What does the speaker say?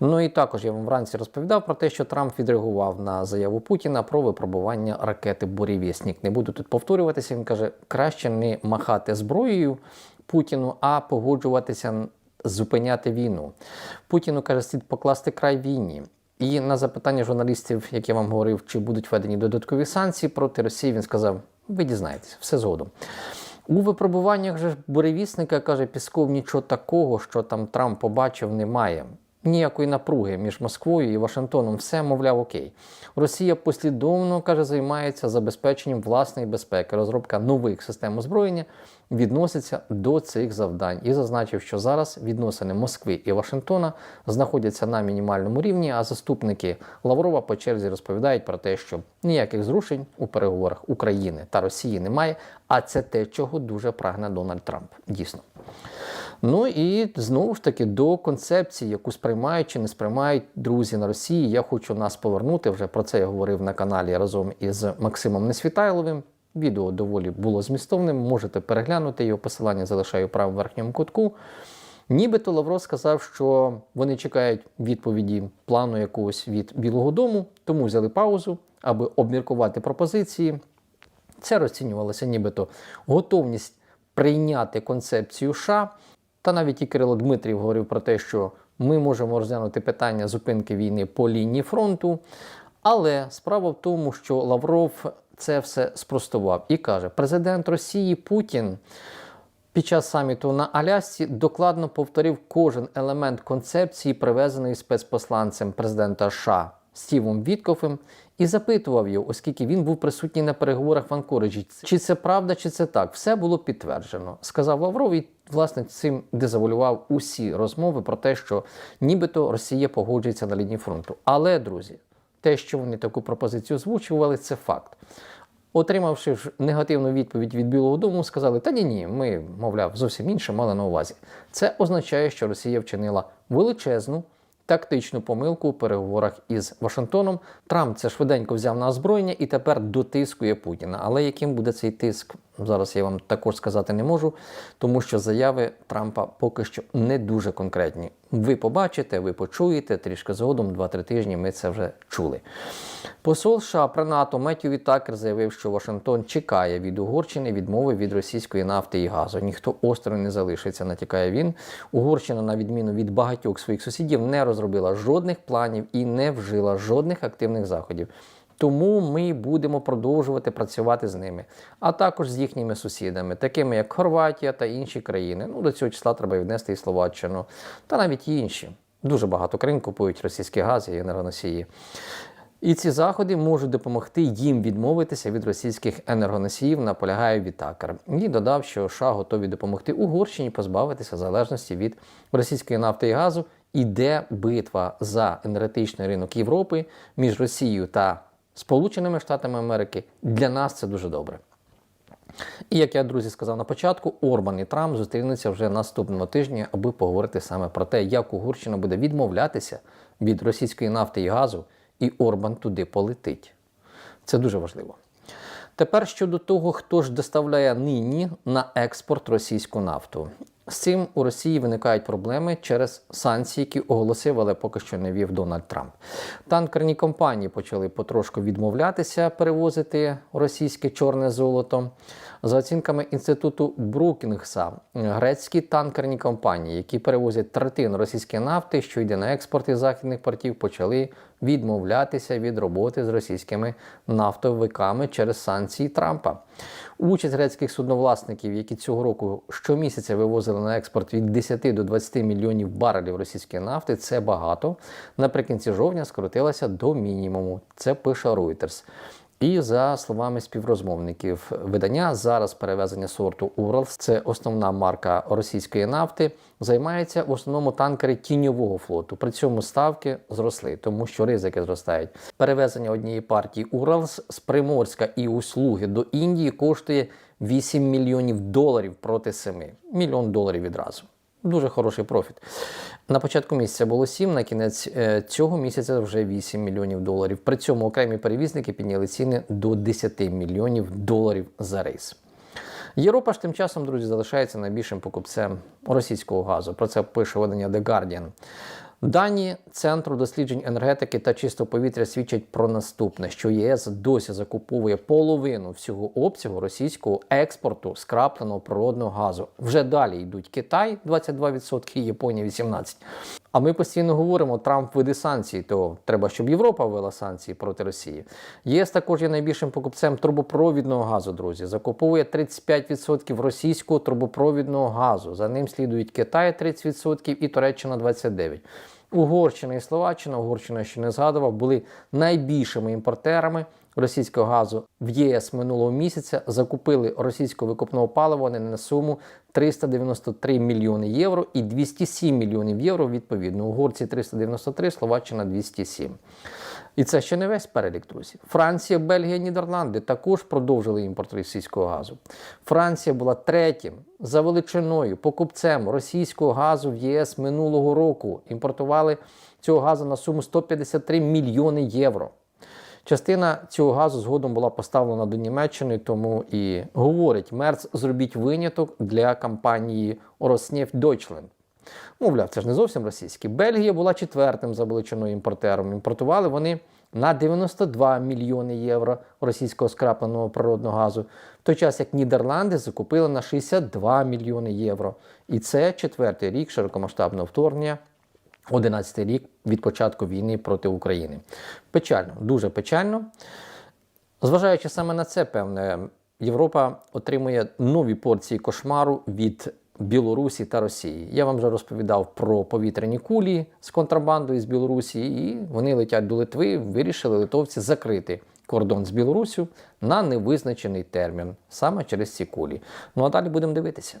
Ну і також я вам вранці розповідав про те, що Трамп відреагував на заяву Путіна про випробування ракети Бурєвєснік. Не буду тут повторюватися. Він каже, краще не махати зброєю Путіну, а погоджуватися зупиняти війну. Путіну каже, слід покласти край війні. І на запитання журналістів, як я вам говорив, чи будуть введені додаткові санкції проти Росії, він сказав: ви дізнаєтесь, все згодом. У випробуваннях же буревісника каже Пісков, нічого такого, що там Трамп побачив, немає. Ніякої напруги між Москвою і Вашингтоном, все, мовляв, окей. Росія послідовно каже, займається забезпеченням власної безпеки. Розробка нових систем озброєння відноситься до цих завдань і зазначив, що зараз відносини Москви і Вашингтона знаходяться на мінімальному рівні. А заступники Лаврова по черзі розповідають про те, що ніяких зрушень у переговорах України та Росії немає. А це те, чого дуже прагне Дональд Трамп. Дійсно. Ну і знову ж таки до концепції, яку сприймають чи не сприймають друзі на Росії. Я хочу нас повернути. Вже про це я говорив на каналі разом із Максимом Несвітайловим. Відео доволі було змістовним. Можете переглянути його посилання, залишаю в правому верхньому кутку. Нібито Лавров сказав, що вони чекають відповіді плану якогось від Білого Дому, тому взяли паузу, аби обміркувати пропозиції. Це розцінювалося нібито готовність прийняти концепцію США. Та навіть і Кирило Дмитрів говорив про те, що ми можемо розглянути питання зупинки війни по лінії фронту. Але справа в тому, що Лавров це все спростував і каже: президент Росії Путін під час саміту на Алясці докладно повторив кожен елемент концепції, привезеної спецпосланцем президента США Стівом Віткофем, і запитував його, оскільки він був присутній на переговорах в Анкориджі, чи це правда, чи це так. Все було підтверджено. Сказав Лавров і власне цим дезавалював усі розмови про те, що нібито Росія погоджується на лінії фронту. Але, друзі, те, що вони таку пропозицію озвучували, це факт. Отримавши негативну відповідь від Білого Дому, сказали: та ні, ні, ми, мовляв, зовсім інше мали на увазі. Це означає, що Росія вчинила величезну тактичну помилку у переговорах із Вашингтоном. Трамп це швиденько взяв на озброєння і тепер дотискує Путіна. Але яким буде цей тиск? Зараз я вам також сказати не можу, тому що заяви Трампа поки що не дуже конкретні. Ви побачите, ви почуєте трішки згодом, 2-3 тижні ми це вже чули. Посол США при НАТО Меттю Вітакер заявив, що Вашингтон чекає від Угорщини відмови від російської нафти і газу. Ніхто осторонь не залишиться, натякає він. Угорщина, на відміну від багатьох своїх сусідів, не розробила жодних планів і не вжила жодних активних заходів. Тому ми будемо продовжувати працювати з ними, а також з їхніми сусідами, такими як Хорватія та інші країни. Ну до цього числа треба віднести і Словаччину, та навіть інші. Дуже багато країн купують російський газ і енергоносії. І ці заходи можуть допомогти їм відмовитися від російських енергоносіїв, наполягає Вітакер. І додав, що США готові допомогти Угорщині позбавитися залежності від російської нафти і газу. Іде битва за енергетичний ринок Європи між Росією та Сполученими Штатами Америки. Для нас це дуже добре. І як я, друзі, сказав на початку, Орбан і Трамп зустрінуться вже наступного тижня, аби поговорити саме про те, як Угорщина буде відмовлятися від російської нафти і газу, і Орбан туди полетить. Це дуже важливо. Тепер щодо того, хто ж доставляє нині на експорт російську нафту. З цим у Росії виникають проблеми через санкції, які оголосив, але поки що не вів Дональд Трамп. Танкерні компанії почали потрошку відмовлятися перевозити російське чорне золото. За оцінками інституту Брукінгса, грецькі танкерні компанії, які перевозять третину російської нафти, що йде на експорт із західних портів, почали відмовлятися від роботи з російськими нафтовиками через санкції Трампа. Участь грецьких судновласників, які цього року щомісяця вивозили на експорт від 10 до 20 мільйонів барелів російської нафти, це багато. Наприкінці жовтня скоротилася до мінімуму. Це пише Reuters. І за словами співрозмовників видання, зараз перевезення сорту Уралс, це основна марка російської нафти, займаються в основному танкери тіньового флоту. При цьому ставки зросли, тому що ризики зростають. Перевезення однієї партії Уралс з Приморська і услуги до Індії коштує 8 мільйонів доларів проти 7. Мільйон доларів відразу. Дуже хороший профіт. На початку місяця було 7, на кінець е, цього місяця вже 8 мільйонів доларів. При цьому окремі перевізники підняли ціни до 10 мільйонів доларів за рейс. Європа ж тим часом, друзі, залишається найбільшим покупцем російського газу. Про це пише видання The Guardian. Дані Центру досліджень енергетики та чистого повітря свідчать про наступне, що єС досі закуповує половину всього обсягу російського експорту скрапленого природного газу. Вже далі йдуть Китай 22% і Японія 18%. А ми постійно говоримо, Трамп веде санкції, то треба, щоб Європа ввела санкції проти Росії. ЄС також є найбільшим покупцем трубопровідного газу, друзі. Закуповує 35% російського трубопровідного газу. За ним слідують Китай 30% і Туреччина 29%. Угорщина і Словаччина, Угорщина я ще не згадував, були найбільшими імпортерами російського газу в ЄС минулого місяця. Закупили російського викопного палива на суму 393 мільйони євро і 207 мільйонів євро відповідно. Угорці 393, Словаччина 207. І це ще не весь перелік, друзі. Франція, Бельгія, Нідерланди також продовжили імпорт російського газу. Франція була третім за величиною покупцем російського газу в ЄС минулого року. Імпортували цього газу на суму 153 мільйони євро. Частина цього газу згодом була поставлена до Німеччини, тому і говорить Мерц, зробіть виняток для компанії Rosneft Deutschland. Мовляв, це ж не зовсім російський. Бельгія була четвертим за величиною імпортером. Імпортували вони на 92 мільйони євро російського скрапленого природного газу, в той час як Нідерланди закупили на 62 мільйони євро. І це четвертий рік широкомасштабного вторгнення. 11 рік від початку війни проти України. Печально, дуже печально. Зважаючи саме на це, певне, Європа отримує нові порції кошмару від Білорусі та Росії. Я вам вже розповідав про повітряні кулі з контрабандою з Білорусі, і вони летять до Литви. Вирішили литовці закрити кордон з Білорусю на невизначений термін саме через ці кулі. Ну а далі будемо дивитися.